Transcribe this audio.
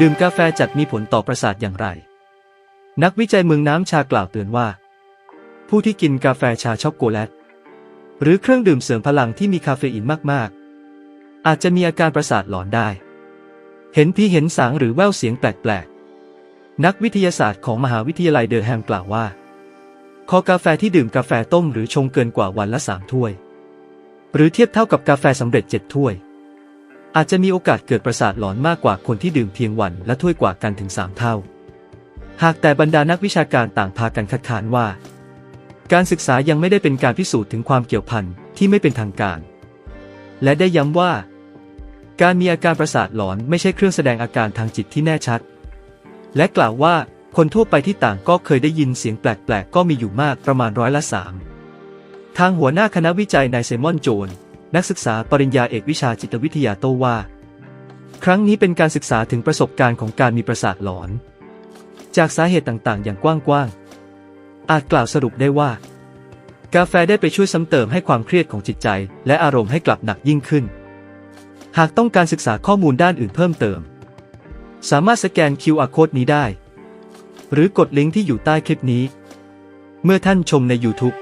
ดื่มกาแฟจัดมีผลต่อประสาทอย่างไร นักวิจัยเมืองน้ำชากล่าวเตือนว่า ผู้ที่กินกาแฟชาช็อกโกแลต หรือเครื่องดื่มเสริมพลังที่มีคาเฟอีนมากๆ อาจจะมีอาการประสาทหลอนได้ เห็นผีเห็นสางหรือแววเสียงแปลกๆ นักวิทยาศาสตร์ของมหาวิทยาลัยเดอร์แฮมกล่าวว่า คอกาแฟที่ดื่มกาแฟต้มหรือชงเกินกว่าวันละสามถ้วย หรือเทียบเท่ากับกาแฟสำเร็จเจ็ดถ้วย อาจจะมีโอกาสเกิดประสาทหลอนมากกว่าคนที่ดื่มเพียงวันละถ้วยกว่ากันถึงสามเท่า หากแต่บรรดานักวิชาการต่างพากันคัดค้านว่า การศึกษายังไม่ได้เป็นการพิสูจน์ถึงความเกี่ยวพันที่ไม่เป็นทางการ และได้ย้ำว่า การมีอาการประสาทหลอนไม่ใช่เครื่องแสดงอาการทางจิตที่แน่ชัด และกล่าวว่าคนทั่วไปที่ต่างก็เคยได้ยินเสียงแปลกๆ ก็มีอยู่มากประมาณร้อยละสามทางหัวหน้าคณะวิจัยนายเซมอนโจน นักศึกษาปริญญาเอกวิชาจิตวิทยาโต้ว่า ครั้งนี้เป็นการศึกษาถึงประสบการณ์ของการมีประสาทหลอน จากสาเหตุต่างๆ อย่างกว้างๆ อาจกล่าวสรุปได้ว่า กาแฟได้ไปช่วยซ้ำเติมให้ความเครียดของจิตใจ และอารมณ์ให้กลับหนักยิ่งขึ้น หากต้องการศึกษาข้อมูลด้านอื่นเพิ่มเติม สามารถสแกน QR Code นี้ได้ หรือกดลิงก์ที่อยู่ใต้คลิปนี้ เมื่อท่านชมใน YouTube